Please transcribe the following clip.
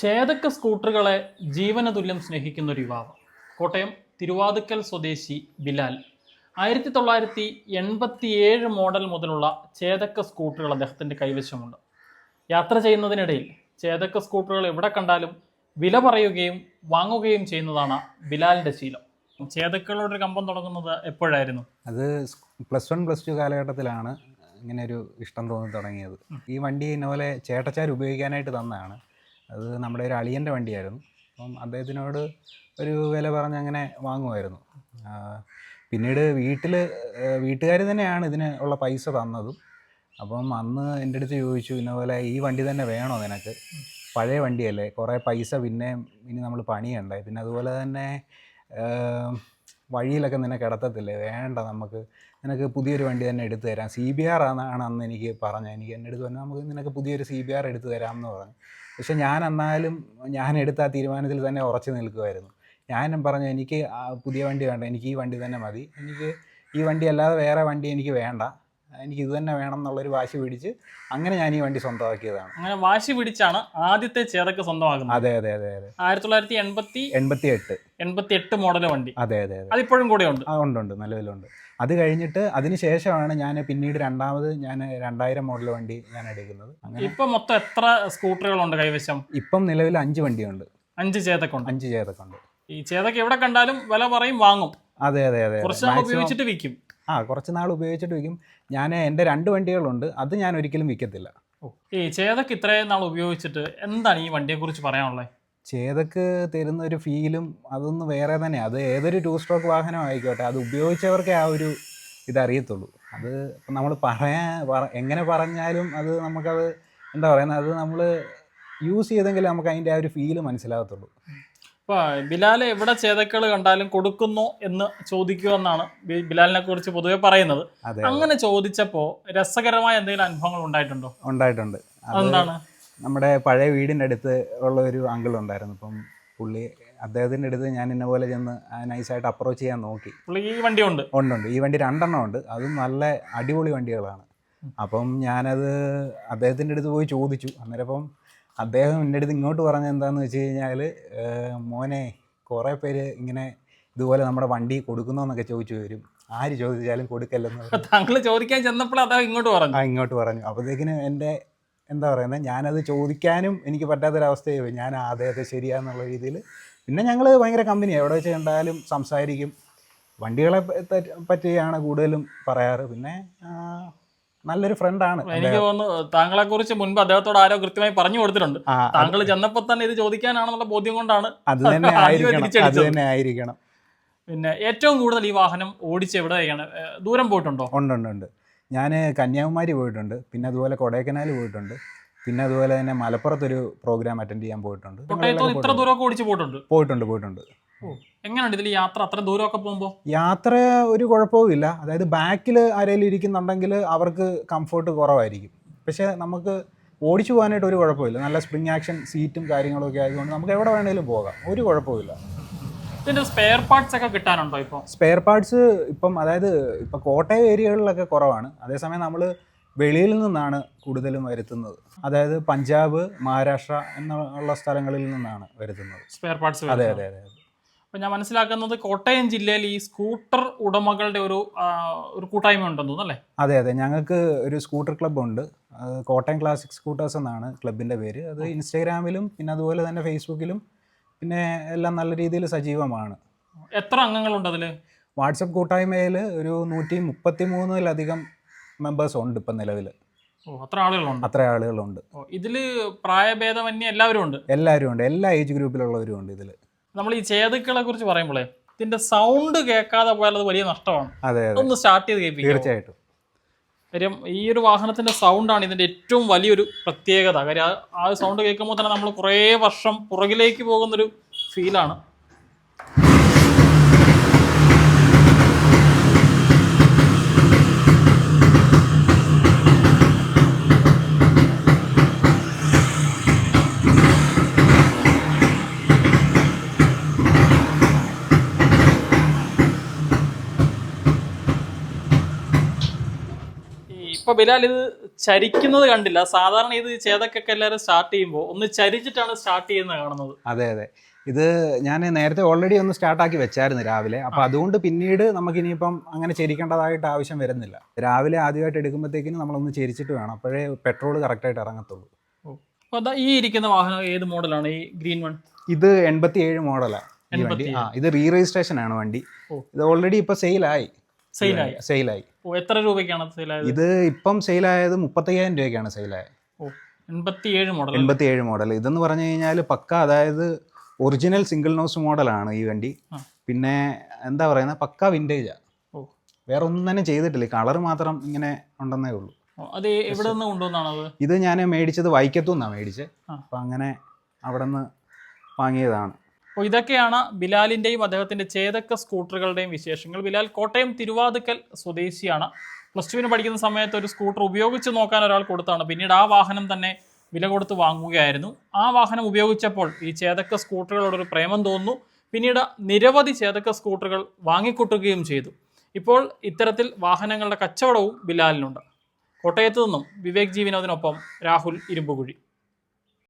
ചേതക്ക സ്കൂട്ടറുകളെ ജീവന തുല്യം സ്നേഹിക്കുന്ന ഒരു യുവാവ്. കോട്ടയം തിരുവാതുക്കൽ സ്വദേശി ബിലാൽ. ആയിരത്തി തൊള്ളായിരത്തി എൺപത്തി ഏഴ് മോഡൽ മുതലുള്ള ചേതക്ക സ്കൂട്ടറുകൾ അദ്ദേഹത്തിന്റെ കൈവശമുണ്ട്. യാത്ര ചെയ്യുന്നതിനിടയിൽ ചേതക്ക സ്കൂട്ടറുകൾ എവിടെ കണ്ടാലും വില പറയുകയും വാങ്ങുകയും ചെയ്യുന്നതാണ് ബിലാലിന്റെ ശീലം. ചേതക്കളുടെ ഒരു കമ്പം തുടങ്ങുന്നത് എപ്പോഴായിരുന്നു? അത് പ്ലസ് വൺ പ്ലസ് ടു കാലഘട്ടത്തിലാണ് ഇങ്ങനെ ഒരു ഇഷ്ടം തോന്നി തുടങ്ങിയത്. ഈ വണ്ടി ഇന്നപോലെ ചേട്ടച്ചാർ ഉപയോഗിക്കാനായിട്ട് തന്നതാണ്. അത് നമ്മുടെ ഒരു അളിയന്റെ വണ്ടിയായിരുന്നു. അപ്പം അദ്ദേഹത്തിനോട് ഒരു വില പറഞ്ഞ് അങ്ങനെ വാങ്ങുമായിരുന്നു. പിന്നീട് വീട്ടിൽ വീട്ടുകാർ തന്നെയാണ് ഇതിന് ഉള്ള പൈസ തന്നതും. അപ്പം അന്ന് എന്റെ അടുത്ത് ചോദിച്ചു ഇന്നപോലെ ഈ വണ്ടി തന്നെ വേണോ നിനക്ക്? പഴയ വണ്ടിയല്ലേ കുറേ പൈസ പിന്നെ ഇനി നമ്മൾ പണിയണ്ടേ? പിന്നെ അതുപോലെ തന്നെ വഴിയിലൊക്കെ നിന്നെ കിടത്തത്തില്ലേ? വേണ്ട നമുക്ക്. നിനക്ക് പുതിയൊരു വണ്ടി തന്നെ എടുത്തു തരാം. സി ബി ആർ ആണ് അന്ന് എനിക്ക് പറഞ്ഞത്. എനിക്ക് എന്റെ അടുത്ത് പറഞ്ഞു നമുക്ക് നിനക്ക് പുതിയൊരു സി ബി ആർ എടുത്തു തരാം എന്ന് പറഞ്ഞു. പക്ഷെ ഞാൻ എന്നാലും ഞാൻ എടുത്ത ആ തീരുമാനത്തിൽ തന്നെ ഉറച്ചു നിൽക്കുമായിരുന്നു ഞാൻ പറഞ്ഞു എനിക്ക് പുതിയ വണ്ടി വേണ്ട. എനിക്ക് ഈ വണ്ടി തന്നെ മതി. എനിക്ക് ഈ വണ്ടി അല്ലാതെ വേറെ വണ്ടി എനിക്ക് വേണ്ട. എനിക്ക് ഇത് തന്നെ വേണം എന്നുള്ളൊരു വാശി പിടിച്ച് അങ്ങനെ ഞാൻ ഈ വണ്ടി സ്വന്തമാക്കിയതാണ്. അങ്ങനെ വാശി പിടിച്ചാണ് ആദ്യത്തെ ചേതക്ക് സ്വന്തമാകുന്നത് അതെ അതെ അതെ അതെ. ആയിരത്തി തൊള്ളായിരത്തി എൺപത്തി എൺപത്തി എട്ട് എൺപത്തി എട്ട് മോഡൽ വണ്ടി. അതെ അതെ അതെ. അതിപ്പോഴും കൂടെ ഉണ്ട്. ആ ഉണ്ട് ഉണ്ട്. നിലവിലുണ്ട് അത് കഴിഞ്ഞിട്ട് അതിന് ശേഷമാണ് ഞാൻ പിന്നീട് രണ്ടാമത് ഞാൻ രണ്ടായിരം മോഡൽ വണ്ടി ഞാൻ എടുക്കുന്നത്. അങ്ങനെ ഇപ്പൊ മൊത്തം എത്ര സ്കൂട്ടറുകളുണ്ട് കൈവശം? ഇപ്പം നിലവിൽ അഞ്ച് വണ്ടിയുണ്ട്. അഞ്ച് ചേതക്കുണ്ട്. അഞ്ച് ചേതക്കുണ്ട്. ഈ ചേതക്ക് എവിടെ കണ്ടാലും വില പറയും വാങ്ങും. അതെ അതെ അതെ കുറച്ച് നാൾ ഉപയോഗിച്ചിട്ട് വിൽക്കും. ആ കുറച്ച് നാൾ ഉപയോഗിച്ചിട്ട് വിൽക്കും ഞാൻ എന്റെ രണ്ട് വണ്ടികളുണ്ട്. അത് ഞാൻ ഒരിക്കലും വിൽക്കത്തില്ല. ഈ ചേതക്ക് ഇത്രയും നാൾ ഉപയോഗിച്ചിട്ട് എന്താണ് ഈ വണ്ടിയെ കുറിച്ച് പറയാനുള്ളത് ചേതക്ക് തരുന്ന ഒരു ഫീലും അതൊന്ന് വേറെ തന്നെയാണ് അത് ഏതൊരു ടൂ സ്ട്രോക്ക് വാഹനം ആയിക്കോട്ടെ അത് ഉപയോഗിച്ചവർക്കേ ആ ഒരു ഇതറിയത്തുള്ളൂ. അത് നമ്മൾ പറയാൻ എങ്ങനെ പറഞ്ഞാലും അത് നമുക്കത് എന്താ പറയുന്നത് അത് നമ്മൾ യൂസ് ചെയ്തെങ്കിൽ നമുക്ക് അതിന്റെ ആ ഒരു ഫീൽ മനസ്സിലാകത്തുള്ളൂ. ഇപ്പൊ ബിലാൽ എവിടെ ചേതക്കൾ കണ്ടാലും കൊടുക്കുന്നു എന്ന് ചോദിക്കൂ എന്നാണ് ബിലാലിനെ കുറിച്ച് പൊതുവെ പറയുന്നത്. അങ്ങനെ ചോദിച്ചപ്പോ രസകരമായ എന്തെങ്കിലും അനുഭവങ്ങൾ ഉണ്ടായിട്ടുണ്ടോ? ഉണ്ടായിട്ടുണ്ട്. അത് അതെന്താണ്? നമ്മുടെ പഴയ വീടിന്റെ അടുത്ത് ഉള്ള ഒരു അങ്കിൾ ഉണ്ടായിരുന്നു അപ്പം പുള്ളി അദ്ദേഹത്തിന്റെ അടുത്ത് ഞാൻ ഇന്ന പോലെ ചെന്ന് നൈസായിട്ട് അപ്രോച്ച് ചെയ്യാൻ നോക്കി. പുള്ളി ഈ വണ്ടി ഉണ്ട് ഉണ്ടുണ്ട് ഈ വണ്ടി രണ്ടെണ്ണം ഉണ്ട്. അതും നല്ല അടിപൊളി വണ്ടികളാണ്. അപ്പം ഞാനത് അദ്ദേഹത്തിന്റെ അടുത്ത് പോയി ചോദിച്ചു. അന്നേരം അപ്പം അദ്ദേഹം എന്റെ അടുത്ത് ഇങ്ങോട്ട് പറഞ്ഞത് എന്താണെന്ന് വെച്ച് കഴിഞ്ഞാൽ മോനെ കുറേ പേര് ഇങ്ങനെ ഇതുപോലെ നമ്മുടെ വണ്ടി കൊടുക്കുന്നോന്നൊക്കെ ചോദിച്ചു വരും. ആര് ചോദിച്ചാലും കൊടുക്കല്ലെന്ന്. താങ്കൾ ചോദിക്കാൻ ചെന്നപ്പോൾ അതാ ഇങ്ങോട്ട് പറഞ്ഞു. ആ ഇങ്ങോട്ട് പറഞ്ഞു. അപ്പോഴത്തേക്കിന് എന്റെ എന്താ പറയുന്നത് ഞാനത് ചോദിക്കാനും എനിക്ക് പറ്റാത്തൊരവസ്ഥയായി പോയി. ഞാൻ അദ്ദേഹത്തെ അതെ അതെ ശരിയാന്നുള്ള രീതിയിൽ പിന്നെ ഞങ്ങൾ ഭയങ്കര കമ്പനിയാണ് എവിടെ വെച്ച് കണ്ടാലും സംസാരിക്കും. വണ്ടികളെ പറ്റിയാണ് കൂടുതലും പറയാറ്. പിന്നെ നല്ലൊരു ഫ്രണ്ട് ആണ് എനിക്ക് തോന്നുന്നു താങ്കളെ കുറിച്ച് മുൻപ് അദ്ദേഹത്തോട് ആരോ കൃത്യമായി പറഞ്ഞു കൊടുത്തിട്ടുണ്ട്. താങ്കൾ ചെന്നപ്പോൾ തന്നെ ഇത് ചോദിക്കാനാണെന്നുള്ള ബോധ്യം കൊണ്ടാണ് അത് തന്നെ ആയിരിക്കണം അത് തന്നെ ആയിരിക്കണം. പിന്നെ ഏറ്റവും കൂടുതൽ ഈ വാഹനം ഓടിച്ച് എവിടെയാണ് ദൂരം പോയിട്ടുണ്ടോ? ഉണ്ട് ഉണ്ട് ഉണ്ട്. ഞാൻ കന്യാകുമാരി പോയിട്ടുണ്ട് പിന്നെ അതുപോലെ കൊടൈക്കനാൽ പോയിട്ടുണ്ട് പിന്നെ അതുപോലെ തന്നെ മലപ്പുറത്തൊരു പ്രോഗ്രാം അറ്റൻഡ് ചെയ്യാൻ പോയിട്ടുണ്ട്. ഇത്ര ദൂരമൊക്കെ ഓടിച്ച് പോയിട്ടുണ്ട്. പോയിട്ടുണ്ട് പോയിട്ടുണ്ട്. എങ്ങനെയുണ്ട് ഇതിൽ യാത്ര? അത്ര ദൂരമൊക്കെ പോകുമ്പോൾ യാത്ര ഒരു കുഴപ്പവും ഇല്ല. അതായത് ബാക്കിൽ ആരെങ്കിലും ഇരിക്കുന്നുണ്ടെങ്കിൽ അവർക്ക് കംഫർട്ട് കുറവായിരിക്കും. പക്ഷേ നമുക്ക് ഓടിച്ചു പോകാനായിട്ട് ഒരു കുഴപ്പമില്ല നല്ല സ്പ്രിങ് ആക്ഷൻ സീറ്റും കാര്യങ്ങളും ഒക്കെ ആയതുകൊണ്ട് നമുക്ക് എവിടെ വേണമെങ്കിലും പോകാം. ഒരു കുഴപ്പമില്ല ഇതിന്റെ സ്പെയർ പാർട്സ് ഒക്കെ കിട്ടാനുണ്ടോ ഇപ്പോൾ സ്പെയർ പാർട്സ് ഇപ്പം അതായത് ഇപ്പം കോട്ടയം ഏരിയകളിലൊക്കെ കുറവാണ്. അതേസമയം നമ്മൾ വെളിയിൽ നിന്നാണ് കൂടുതലും വരുത്തുന്നത്. അതായത് പഞ്ചാബ് മഹാരാഷ്ട്ര എന്നുള്ള സ്ഥലങ്ങളിൽ നിന്നാണ് വരുത്തുന്നത്. സ്പെയർ പാർട്സ് അതെ അതെ അതെ. അപ്പോൾ ഞാൻ മനസ്സിലാക്കുന്നത് കോട്ടയം ജില്ലയിൽ ഈ സ്കൂട്ടർ ഉടമകളുടെ ഒരു ഒരു കൂട്ടായ്മ ഉണ്ടെന്ന് തോന്നുന്നു അല്ലേ? അതെ അതെ. ഞങ്ങൾക്ക് ഒരു സ്കൂട്ടർ ക്ലബ്ബ് ഉണ്ട്. അത് കോട്ടയം ക്ലാസിക് സ്കൂട്ടേഴ്സ് എന്നാണ് ക്ലബിന്റെ പേര്. അത് ഇൻസ്റ്റാഗ്രാമിലും പിന്നെ അതുപോലെ തന്നെ ഫേസ്ബുക്കിലും പിന്നെ എല്ലാം നല്ല രീതിയിൽ സജീവമാണ്. എത്ര അംഗങ്ങളുണ്ട് അതിൽ വാട്സപ്പ് കൂട്ടായ്മയിൽ ഒരു നൂറ്റി മുപ്പത്തി മൂന്നിലധികം മെമ്പേഴ്സ് ഉണ്ട് ഇപ്പം നിലവിൽ അത്ര ആളുകളുണ്ട്. അത്ര ആളുകളുണ്ട്. ഇതിൽ പ്രായഭേദമന്യേ എല്ലാവരും ഉണ്ട്. എല്ലാവരും ഉണ്ട്. എല്ലാ ഏജ് ഗ്രൂപ്പിലുള്ളവരും ഉണ്ട് ഇതിൽ നമ്മൾ ഈ ചേതുക്കളെ കുറിച്ച് പറയുമ്പോഴേ ഇതിന്റെ സൗണ്ട് കേൾക്കാതെ പോയാൽ അത് വലിയ നഷ്ടമാണ്. അതെ അതെ. ഒന്ന് സ്റ്റാർട്ട് ചെയ്ത് കേൾപ്പിക്കും. തീർച്ചയായിട്ടും. കാര്യം ഈ ഒരു വാഹനത്തിന്റെ സൗണ്ടാണ് ഇതിന്റെ ഏറ്റവും വലിയൊരു പ്രത്യേകത. കാര്യം ആ- ആ സൗണ്ട് കേൾക്കുമ്പോൾ തന്നെ നമ്മൾ കുറേ വർഷം പുറകിലേക്ക് പോകുന്നൊരു ഫീലാണ് അപ്പൊ ബിലാൽ ഇത് ചരിക്കുന്നത് കണ്ടില്ല. സാധാരണ ഇത് ചേതക്കൊക്കെ എല്ലാവരും സ്റ്റാർട്ട് ചെയ്യുമ്പോൾ ഒന്ന് ചരിച്ചിട്ടാണ് സ്റ്റാർട്ട് ചെയ്യുന്നത് കാണുന്നത്. അതെ അതെ. ഇത് ഞാൻ നേരത്തെ ഓൾറെഡി ഒന്ന് സ്റ്റാർട്ടാക്കി വെച്ചായിരുന്നു രാവിലെ. അപ്പോൾ അതുകൊണ്ട് പിന്നീട് നമുക്ക് ഇനിയിപ്പം അങ്ങനെ ചെരിക്കേണ്ടതായിട്ട് ആവശ്യം വരുന്നില്ല. രാവിലെ ആദ്യമായിട്ട് എടുക്കുമ്പോഴത്തേക്കിനും നമ്മളൊന്ന് ചരിച്ചിട്ട് വേണം. അപ്പോഴേ പെട്രോൾ കറക്റ്റായിട്ട് ഇറങ്ങത്തുള്ളൂ. അപ്പോൾ ഈ ഇരിക്കുന്ന വാഹനം ഏത് മോഡലാണ്? ഈ ഗ്രീൻ വൺ ഇത് എൺപത്തി ഏഴ് മോഡലാണ് ഈ വണ്ടി. ആ ഇത് റീ രജിസ്ട്രേഷൻ ആണ് വണ്ടി. ഇത് ഓൾറെഡി ഇപ്പോൾ സെയിലായി സെയിലായി സെയിലായി എത്ര രൂപയ്ക്കാണ് സെയിലായത് ഇത് ഇപ്പം സെയിലായത് മുപ്പത്തയ്യായിരം രൂപയ്ക്കാണ് സെയിലായത് എൺപത്തിയേഴ് മോഡൽ എൺപത്തി ഏഴ് മോഡൽ ഇതെന്ന് പറഞ്ഞു കഴിഞ്ഞാൽ പക്ക അതായത് ഒറിജിനൽ സിംഗിൾ നോസ് മോഡലാണ് ഈ വണ്ടി. പിന്നെ എന്താ പറയുന്നത് പക്ക വിന്റേജാണ് വേറെ ഒന്നും തന്നെ ചെയ്തിട്ടില്ല. കളർ മാത്രം ഇങ്ങനെ ഉണ്ടെന്നേ ഉള്ളൂ. ഓ, അത് എവിടെ നിന്ന് കൊണ്ടുവന്നാണ് അത്? ഇത് ഞാൻ മേടിച്ചത് വൈക്കത്തു നിന്നാണ് മേടിച്ചത് അപ്പം അങ്ങനെ അവിടെ നിന്ന് വാങ്ങിയതാണ്. അപ്പോൾ ഇതൊക്കെയാണ് ബിലാലിന്റെയും അദ്ദേഹത്തിന്റെ ചേതക്ക സ്കൂട്ടറുകളുടെയും വിശേഷങ്ങൾ. ബിലാൽ കോട്ടയം തിരുവാതുക്കൽ സ്വദേശിയാണ്. പ്ലസ് ടുവിന് പഠിക്കുന്ന സമയത്ത് ഒരു സ്കൂട്ടർ ഉപയോഗിച്ച് നോക്കാൻ ഒരാൾ കൊടുത്താണ്. പിന്നീട് ആ വാഹനം തന്നെ വില കൊടുത്ത് വാങ്ങുകയായിരുന്നു. ആ വാഹനം ഉപയോഗിച്ചപ്പോൾ ഈ ചേതക്ക സ്കൂട്ടറുകളോടൊരു പ്രേമം തോന്നുന്നു. പിന്നീട് നിരവധി ചേതക്ക സ്കൂട്ടറുകൾ വാങ്ങിക്കൂട്ടുകയും ചെയ്തു. ഇപ്പോൾ ഇത്തരത്തിൽ വാഹനങ്ങളുടെ കച്ചവടവും ബിലാലിനുണ്ട്. കോട്ടയത്തു നിന്നും വിവേക് ജീവിനോദിനൊപ്പം രാഹുൽ ഇരുമ്പുകുഴി.